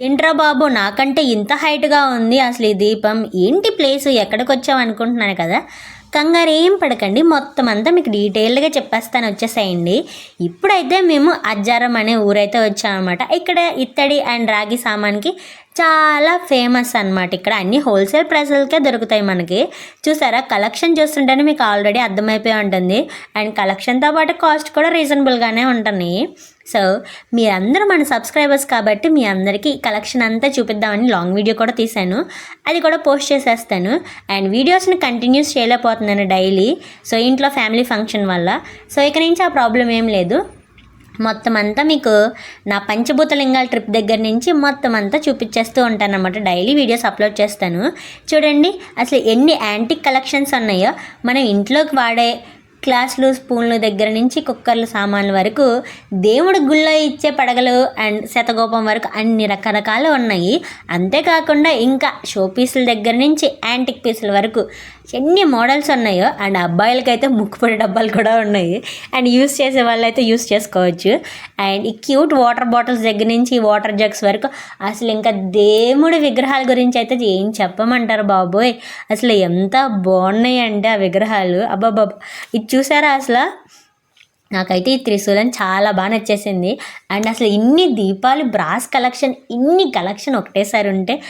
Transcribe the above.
ఏంట్రా బాబు నాకంటే ఇంత హైట్గా ఉంది అసలు ఈ దీపం. ఏంటి ప్లేస్? ఎక్కడికి వచ్చావు అనుకుంటున్నాను కదా. కంగారు ఏం పడకండి మొత్తం అంతా మీకు డీటెయిల్డ్గా చెప్పేస్తాను. వచ్చేసేయండి. ఇప్పుడైతే మేము అజ్జారం అనే ఊరైతే వచ్చామన్నమాట. ఇక్కడ ఇత్తడి అండ్ రాగి సామాన్కి చాలా ఫేమస్ అన్నమాట. ఇక్కడ అన్ని హోల్సేల్ ప్రైస్లకే దొరుకుతాయి మనకి. చూసారా? కలెక్షన్ చూస్తుంటేనే మీకు ఆల్రెడీ అర్థమైపోయి ఉంటుంది. అండ్ కలెక్షన్తో పాటు కాస్ట్ కూడా రీజనబుల్గానే ఉంటుంది. సో మీరందరూ మన సబ్స్క్రైబర్స్ కాబట్టి మీ అందరికీ కలెక్షన్ అంతా చూపిద్దామని లాంగ్ వీడియో కూడా తీశాను. అది కూడా పోస్ట్ చేసేస్తాను. అండ్ వీడియోస్ని కంటిన్యూస్ చేయలేకపోతున్నాను డైలీ సో ఇంట్లో ఫ్యామిలీ ఫంక్షన్ వల్ల. సో ఇక నుంచి ఆ ప్రాబ్లం ఏం లేదు. మొత్తం అంతా మీకు నా పంచభూతలింగాల ట్రిప్ దగ్గర నుంచి మొత్తం అంతా చూపించేస్తూ ఉంటాను అనమాట డైలీ వీడియోస్ అప్లోడ్ చేస్తాను. చూడండి అసలు ఎన్ని యాంటిక్ కలెక్షన్స్ ఉన్నాయో. మనం ఇంట్లోకి వాడే గ్లాసులు స్పూన్లు దగ్గర నుంచి కుక్కర్లు సామాన్ల వరకు దేవుడి గుళ్ళో ఇచ్చే పడగలు అండ్ శతగోపం వరకు అన్ని రకరకాలు ఉన్నాయి. అంతేకాకుండా ఇంకా షో పీసుల దగ్గర నుంచి యాంటిక్ పీసుల వరకు ఎన్ని మోడల్స్ ఉన్నాయో అండ్ అబ్బాయిలకైతే ముక్కుపొడి డబ్బాలు కూడా ఉన్నాయి. అండ్ యూస్ చేసే వాళ్ళైతే యూస్ చేసుకోవచ్చు. అండ్ ఈ క్యూట్ వాటర్ బాటిల్స్ దగ్గర నుంచి ఈ వాటర్ జగ్స్ వరకు అసలు ఇంకా దేవుడి విగ్రహాల గురించి అయితే ఏం చెప్పమంటారు బాబోయ్. అసలు ఎంత బాగున్నాయి అంటే ఆ విగ్రహాలు. అబ్బాబాబా ఇది చూసారా అసలు? నాకైతే ఈ త్రిశూలం చాలా బాగా నచ్చేసింది. అండ్ అసలు ఇన్ని దీపాలు బ్రాస్ కలెక్షన్ ఇన్ని కలెక్షన్ ఒకటేసారి ఉంటే